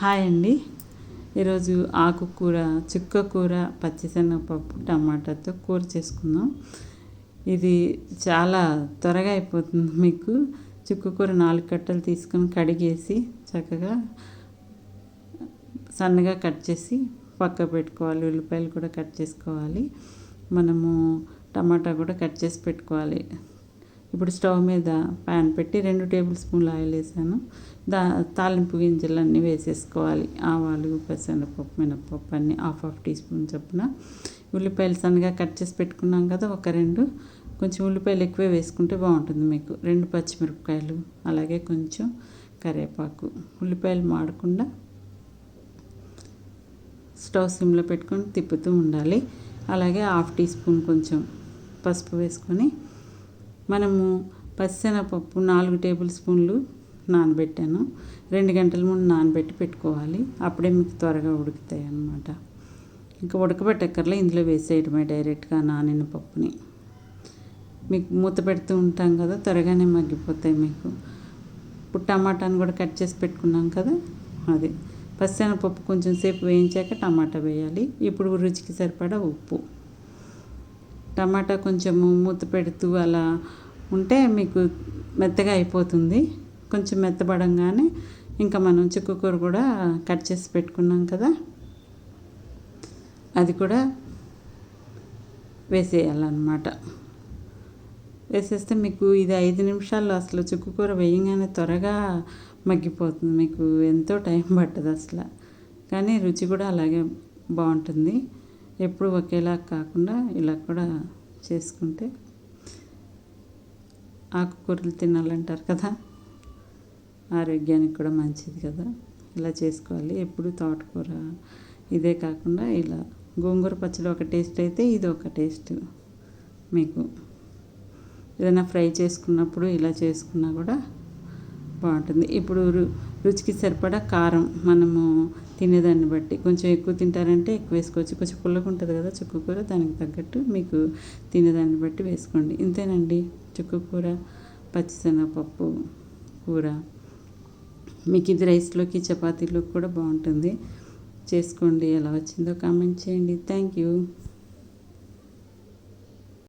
Hi అండి. ఈరోజు ఆకుకూర చుక్క కూర పచ్చిశనగపప్పు టమాటాతో కూర చేసుకుందాం. ఇది చాలా త్వరగా అయిపోతుంది మీకు. చుక్క కూర నాలుగు కట్టలు తీసుకొని కడిగేసి చక్కగా సన్నగా కట్ చేసి పక్క పెట్టుకోవాలి. ఉల్లిపాయలు కూడా కట్ చేసుకోవాలి. మనము టమాటా కూడా కట్ చేసి పెట్టుకోవాలి. ఇప్పుడు స్టవ్ మీద ప్యాన్ పెట్టి రెండు టేబుల్ స్పూన్లు ఆయిల్ వేసాను. దా తాలింపు గింజలు అన్నీ వేసేసుకోవాలి. ఆవాలు పెసరపప్పు మినపప్పు అన్నీ హాఫ్ హాఫ్ టీ స్పూన్ చొప్పున. ఉల్లిపాయలు సన్నగా కట్ చేసి పెట్టుకున్నాం కదా ఒక రెండు. కొంచెం ఉల్లిపాయలు ఎక్కువే వేసుకుంటే బాగుంటుంది మీకు. రెండు పచ్చిమిరపకాయలు అలాగే కొంచెం కరివేపాకు. ఉల్లిపాయలు మాడకుండా స్టవ్ సిమ్లో పెట్టుకొని తిప్పుతూ ఉండాలి. అలాగే హాఫ్ టీ స్పూన్ కొంచెం పసుపు వేసుకొని మనము పచ్చెనపప్పు నాలుగు టేబుల్ స్పూన్లు నానబెట్టాను. రెండు గంటల ముందు నానబెట్టి పెట్టుకోవాలి. అప్పుడే మీకు త్వరగా ఉడుకుతాయి అన్నమాట. ఇంకా ఉడకబెట్టక్కర్లే ఇందులో వేసేయడమే డైరెక్ట్గా నానిన పప్పుని. మీకు మూత పెడుతూ ఉంటాం కదా త్వరగానే మగ్గిపోతాయి మీకు. ఇప్పుడు టమాటాను కూడా కట్ చేసి పెట్టుకున్నాం కదా అది. పచ్చెనపప్పు కొంచెం సేపు వేయించాక టమాటా వేయాలి. ఇప్పుడు రుచికి సరిపడా ఉప్పు. టమాటా కొంచెము మూత పెడుతూ అలా ఉంటే మీకు మెత్తగా అయిపోతుంది. కొంచెం మెత్తబడంగానే ఇంకా మనం చిక్కుకూర కూడా కట్ చేసి పెట్టుకున్నాం కదా. అది కూడా వేసేయాలన్నమాట. వేసేస్తే మీకు ఇది ఐదు నిమిషాల్లో అసలు చిక్కుకూర వేయంగానే త్వరగా మగ్గిపోతుంది. మీకు ఎంతో టైం పట్టదు అసలు. కానీ రుచి కూడా అలాగే బాగుంటుంది. ఎప్పుడు ఒకేలా కాకుండా ఇలా కూడా చేసుకుంటే ఆకుకూరలు తినాలంటారు కదా. ఆరోగ్యానికి కూడా మంచిది కదా. ఇలా చేసుకోవాలి. ఎప్పుడు తోటకూర ఇదే కాకుండా ఇలా గోంగూర పచ్చడి ఒక టేస్ట్ అయితే ఇది ఒక టేస్ట్ మీకు. ఏదైనా ఫ్రై చేసుకున్నప్పుడు ఇలా చేసుకున్నా కూడా బాగుంటుంది. ఇప్పుడు రుచికి సరిపడా కారం మనము తినేదాన్ని బట్టి. కొంచెం ఎక్కువ తింటారంటే ఎక్కువ వేసుకోవచ్చు. కొంచెం పుల్లగా ఉంటుంది కదా చుక్కకూర దానికి తగ్గట్టు మీకు తినేదాన్ని బట్టి వేసుకోండి. ఇంతేనండి. చుక్కకూర పచ్చిశనగపప్పు కూర. మీకు ఇది రైస్లోకి చపాతీలోకి కూడా బాగుంటుంది. చేసుకోండి. ఎలా వచ్చిందో కామెంట్ చేయండి. Thank you.